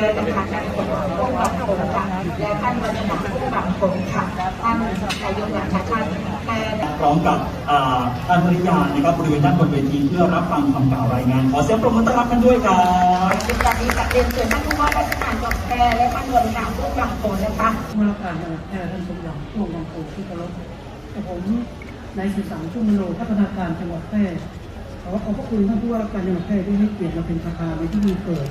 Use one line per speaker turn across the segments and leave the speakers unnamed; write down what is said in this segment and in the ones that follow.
และท่านวัฒนาผู้บางคนค่ะท่านนายกหลักชาติแพทย์
พร้อมกับอ่าท่านภริยานะครับบริเวณด้านบนเวทีเพื่อรับฟังคำกล่าวรายงาน ขอเสียงปรบมือต้อนรับกันด้วยครับ
ในการนี้กับเรียนเชิญท่านผู้ว่าราชการจังหวัดแพร่และท่านวัฒนาผู้บางคนนะคะ
ผู้รับการจังหวัดแพร่ท่านสมหวังช่วงบางโพที่เคารพกับผมนายสื่อสารชุ่มมโนพัฒนาการจังหวัดแพร่ขอขอบพระคุณท่านผู้ว่าราชการจังหวัดแพร่ที่ให้เกียรติมาเป็นประธานในที่มีเกิด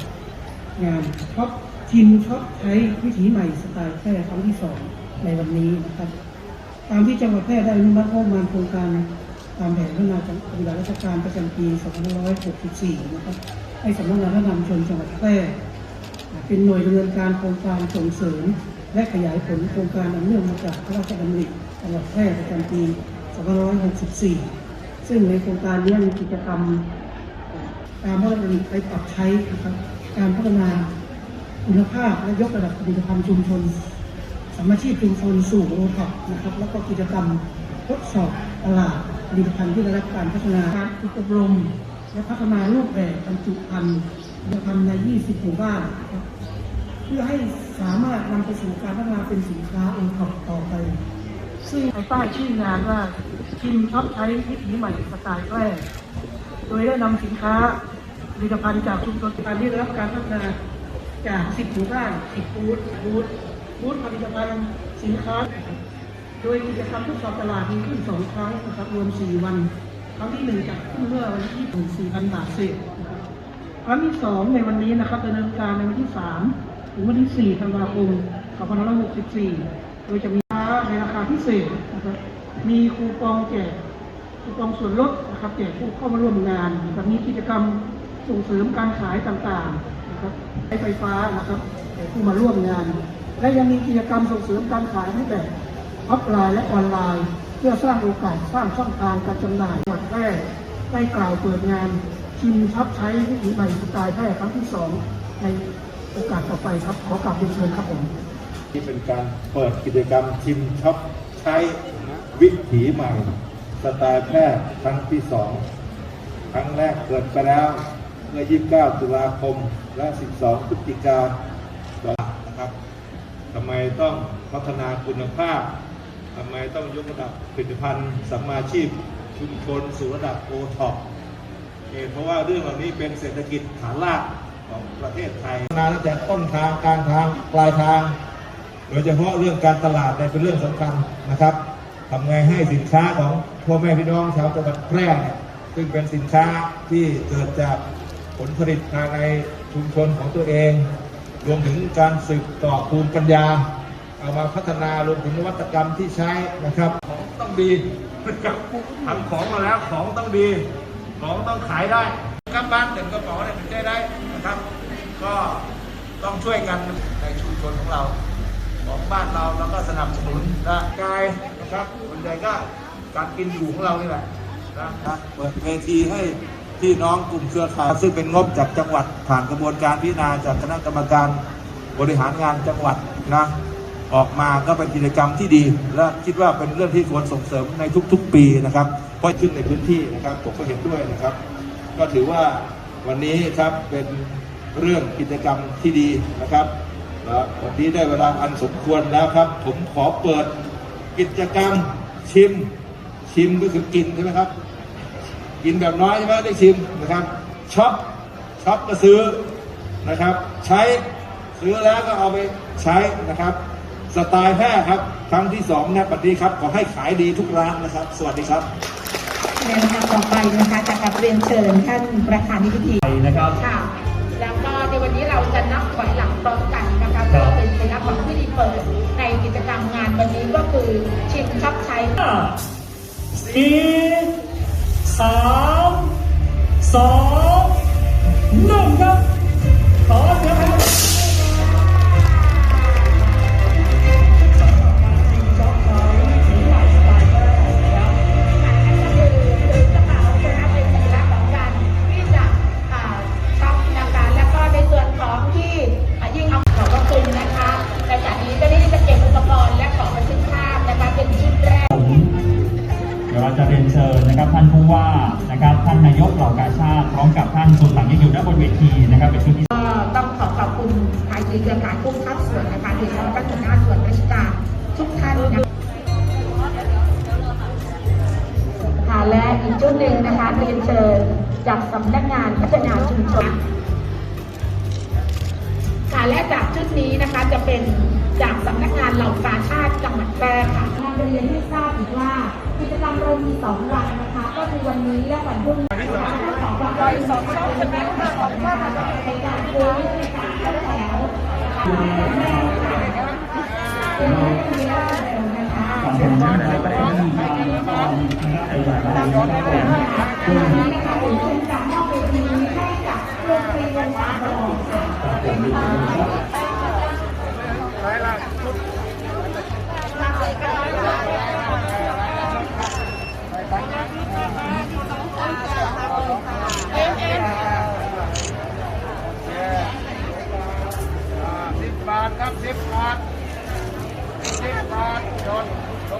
งานช็อปชิมช็อปใช้วิถีใหม่สไตล์แพร่ครั้งที่สองในวันนี้นะครับตามที่จังหวัดแพร่ได้อนุมัติงบประมาณโครงการตามแผนพัฒนาจังหวัดปฏิบัติราชการประจำปี 2564 นะครับให้สำนักงานพัฒนาชุมชนจังหวัดแพร่เป็นหน่วยดำเนินการโครงการส่งเสริม และขยายผลโครงการอันเนื่องมาจากพระราชดำริจังหวัดแพร่ประจำปี 2564 ซึ่งในโครงการนี้มีกิจกรรมตามพระราชดำริไปปรับใช้นะครับ การพัฒนาคุณภาพและยกระดับผลิตภัณฑ์ชุมชนสมาชีพชุมชนสู่โอท็อปนะครับ แล้วก็กิจกรรมทดสอบตลาดผลิตภัณฑ์ที่ได้รับการพัฒนาการฝึกอบรม และพัฒนารูปแบบบรรจุภัณฑ์ผลิตภัณฑ์ใน 20 หมู่บ้านครับเพื่อให้สามารถนำไปสู่การพัฒนาเป็นสินค้าโอท็อปต่อไป ซึ่งภายใต้ชื่องานว่าชิมช็อปใช้วิถีใหม่สไตล์แรกโดยได้นำสินค้า ผลิตภัณฑ์จากชุมชนการที่ได้รับการพัฒนาจาก 10หมู่บ้าน 10 บูธ บูธ บูธผลิตภัณฑ์สินค้า โดยกิจกรรมทดสอบตลาดมีขึ้น 2 ครั้งนะครับรวม 4 วัน ครั้งที่ 1 จัดขึ้นเมื่อวันที่4,000 บาทเศษนะครับครั้งที่ 2 ในวันนี้นะครับดำเนินการในวันที่ 3 ถึงวันที่ 4 ธันวาคม 2564 โดยจะมีค้าในราคาพิเศษนะครับ มีคูปองแจกคูปองส่วนลดนะครับแจกผู้เข้ามาร่วมงานนะครับมีกิจกรรม ส่งเสริมการขายต่างๆนะครับใช้ไฟฟ้านะครับผู้มาร่วมงาน และยังมีกิจกรรมส่งเสริมการขายทั้แบบออฟไลน์และออนไลน์ เพื่อสร้างโอกาสสร้างช่องทางการจำหน่ายหวัดแรกได้กล่าวเปิดงานชิมชับใช้วิถีใหม่สไตล์แพร่ครั้งที่สองในโอกาสต่อไปครับขอกราบเรียนเชิญครับผม
ที่เป็นการเปิดกิจกรรมชิมช็อปใช้วิถีใหม่สไตล์แพทย์ครั้งที่สองครั้งแรกเกิดไปแล้ว เมื่อ 29 ตุลาคม และ 12 พฤศจิกายนนะครับทำไมต้องพัฒนาคุณภาพทำไมต้องยกระดับผลิตภัณฑ์สัมมาชีพชุมชนสู่ระดับโอท็อปเอ่อเพราะว่าเรื่องเหล่านี้เป็นเศรษฐกิจฐานรากของประเทศไทยมาตั้งแต่ต้นทางกลางทางปลายทาง โดยเฉพาะเรื่องการตลาดเนี่ยเป็นเรื่องสำคัญนะครับทำไงให้สินค้าของพ่อแม่พี่น้องชาวจังหวัดแพร่เนี่ยซึ่งเป็นสินค้าที่เกิดจาก ผลผลิตภายในชุมชนของตัวเอง รวมถึงการสืบต่อภูมิปัญญา เอามาพัฒนารวมถึงนวัตกรรมที่ใช้นะครับ ของต้องดีทำของมาแล้วของต้องดี ของต้องขายได้กลับบ้านเต็มกระป๋าเนี่ยมันใช้ได้นะครับ ก็ต้องช่วยกันในชุมชนของเรา ของบ้านเราแล้วก็สนับสนุนนะกายนะครับส่วนใหญ่ก็การกินอยู่ของเรานี่แหละนะนะเปิดเวทีให้ พี่น้องกลุ่มเครือข่ายซึ่งเป็นงบจากจังหวัดผ่านกระบวนการพิจารณาจากคณะกรรมการบริหารงานจังหวัดนะออกมาก็เป็นกิจกรรมที่ดี และคิดว่าเป็นเรื่องที่ควรส่งเสริมในทุกๆ ปีนะครับเพราะขึ้นในพื้นที่นะครับผมก็เห็นด้วยนะครับ ก็ถือว่าวันนี้ครับเป็นเรื่องกิจกรรมที่ดีนะครับววันนี้ได้เวลาอันสมควรแล้วครับ ผมขอเปิดกิจกรรมชิม ชิมก็คือกินใช่ไหมครับ กินแบบน้อยใช่ไหมได้ชิมนะครับช็อปช็อปก็ซื้อนะครับ ใช้ซื้อแล้วก็เอาไปใช้นะครับ สไตล์แพร่ครับ ครั้งที่สองนะปัจจุบันครับขอให้ขายดีทุกร้านนะครับ สวัสดีครับ
ในลำดับต่อไปนะคะจะกลับเรียนเชิญท่านประธานในพิธี
ไปนะครับ
ค่ะแล้วก็ในวันนี้เราจะนับถอยหลังพร้อมกันนะคะเพื่อเป็นสัญลักษณ์ของพิธีเปิดในกิจกรรมงานวันนี้ก็คือชิมช็อปใช้
สี่ สามสอง เกี่ย
วกับเป็นชุด
ที่ก็ต้อง
ขอขอบคุณทารือข่ายทุกภาคส่วนนะคะโดยเฉพาะหัวหน้าส่วนราชการทุกท่านนะคะค่ะและอีกชุดหนึ่งนะคะเรียนเชิญจากสำนักงานพัฒนาชุมชนค่ะและจากชุดนี้นะคะจะเป็นจากสำนักงานเหล่ากาชาติจังหวัดแพร่ค่ะงานเรียนให้ทราบอีกว่ากิจกรรมเรามีสองวันนะคะ ก็คือวันนี้และวันพรุ่งนี้สองวันสองช่องเป็นแบบสองช่องในการโค้งในการ นะ